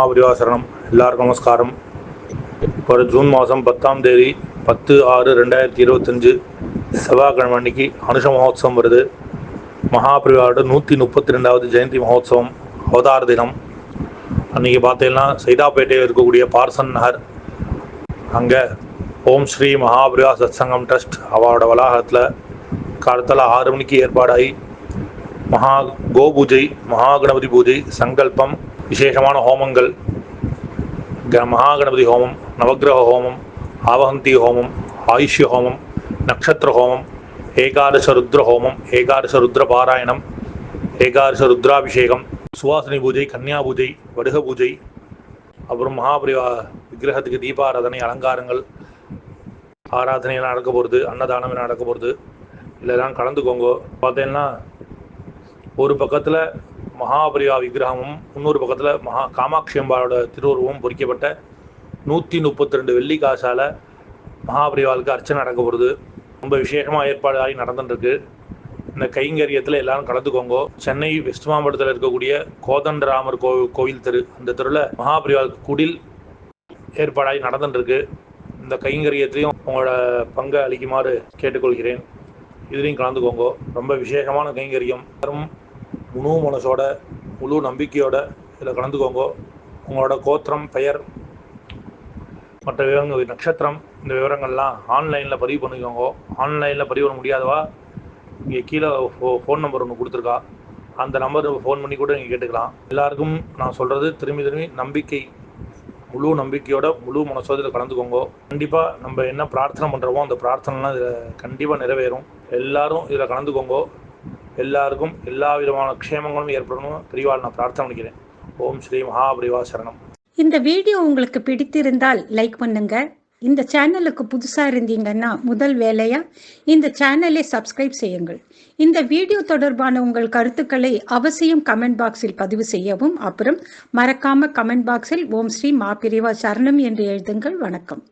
மகாபரிவாசனம் எல்லாருக்கும் நமஸ்காரம். ஒரு ஜூன் மாதம் பத்தாம் தேதி பத்து ஆறு ரெண்டாயிரத்தி இருபத்தஞ்சு செவ்வாய்க்கிழமை அன்னைக்கு அனுஷ மகோத்சவம் வருது. மகாபரிவாரோட நூற்றி முப்பத்தி ரெண்டாவது ஜெயந்தி மகோத்சவம் அவதார தினம். அன்றைக்கி பார்த்தீங்கன்னா சைதாப்பேட்டையில் இருக்கக்கூடிய பார்சன் நகர். அங்கே ஓம் ஸ்ரீ மகாபிரிவா சத்சங்கம் ட்ரஸ்ட் அவரோட வளாகத்தில் காலத்தில் ஆறு மணிக்கு ஏற்பாடாகி. மகா கோபூஜை மகா கணபதி பூஜை சங்கல்பம் விசேஷமான ஹோமங்கள் க மகா ஹோமம் நவக்கிரக ஹோமம் ஆவகந்தி ஹோமம் ஆயுஷ்ய ஹோமம் நக்ஷத்திர ஹோமம் ஏகாதச ருத்ர ஹோமம் ஏகாதச ருத்ர பாராயணம் ஏகாதச ருத்ராபிஷேகம் சுவாசினி பூஜை கன்னியா பூஜை வடுக பூஜை அப்புறம் மகாபரிவா விக்கிரகத்துக்கு தீபாராதனை அலங்காரங்கள் ஆராதனையெல்லாம் நடக்க போகிறது அன்னதானம் எல்லாம் நடக்க போகிறது இதெல்லாம் கலந்துக்கோங்க. பார்த்தீங்கன்னா ஒரு பக்கத்தில் மகாபரிவா விக்கிரகமும் முன்னூறு பக்கத்தில் மகா காமாட்சி அம்பாவோட திருவுருவம் பொறிக்கப்பட்ட நூற்றி முப்பத்தி ரெண்டு வெள்ளி காசால் மகாபரிவாளுக்கு அர்ச்சனை நடக்க போகிறது ரொம்ப விசேஷமாக ஏற்பாடு ஆகி நடந்துட்டுருக்கு. இந்த கைங்கரியத்தில் எல்லாரும் கலந்துக்கோங்க. சென்னை வெஸ்ட் மாவட்டத்தில் இருக்கக்கூடிய கோதண்டராமர் கோ கோவில் தெரு அந்த தெருவில் மகாபரிவாளுக்கு குடில் ஏற்பாடாகி நடந்துட்டுருக்கு. இந்த கைங்கரியத்திலையும் உங்களோட பங்கை அளிக்குமாறு கேட்டுக்கொள்கிறேன். இதுலேயும் கலந்துக்கோங்க. ரொம்ப விசேஷமான கைங்கரியம். எல்லாரும் முழு மனசோட முழு நம்பிக்கையோட இதில் கலந்துக்கோங்க. உங்களோட கோத்திரம் பெயர் மற்ற விவரங்கள் நட்சத்திரம் இந்த விவரங்கள்லாம் ஆன்லைனில் பதிவு பண்ணிக்கோங்க. ஆன்லைனில் பதிவு பண்ண முடியாதவா? இங்கே கீழே ஃபோ ஃபோன் நம்பர் ஒன்று கொடுத்துருக்கா. அந்த நம்பர் ஃபோன் பண்ணி கூட நீங்கள் கேட்டுக்கலாம். எல்லாருக்கும் நான் சொல்கிறது திரும்பி திரும்பி நம்பிக்கை முழு நம்பிக்கையோட முழு மனசோட இதில் கலந்துக்கோங்க. கண்டிப்பாக நம்ம என்ன பிரார்த்தனை பண்ணுறோமோ அந்த பிரார்த்தனைலாம் இதில் கண்டிப்பாக நிறைவேறும். எல்லாரும் இதில் கலந்துக்கோங்க. எல்லாருக்கும் எல்லா விதமான க்ஷேமங்களும் ஏற்படணும். பிரிவால் நான் பிரார்த்தனை பண்ணிக்கிறேன். ஓம் ஸ்ரீ மகாபிரிவா சரணம். இந்த வீடியோ உங்களுக்கு பிடித்திருந்தால் லைக் பண்ணுங்க. இந்த சேனலுக்கு புதுசா இருந்தீங்கன்னா முதல் வேலையா இந்த சேனலை சப்ஸ்கிரைப் செய்யுங்கள். இந்த வீடியோ தொடர்பான உங்கள் கருத்துக்களை அவசியம் கமெண்ட் பாக்ஸில் பதிவு செய்யவும் அப்புறம் மறக்காம கமெண்ட் பாக்ஸில் ஓம் ஸ்ரீ மாபிரிவா சரணம் என்று எழுதுங்கள். வணக்கம்.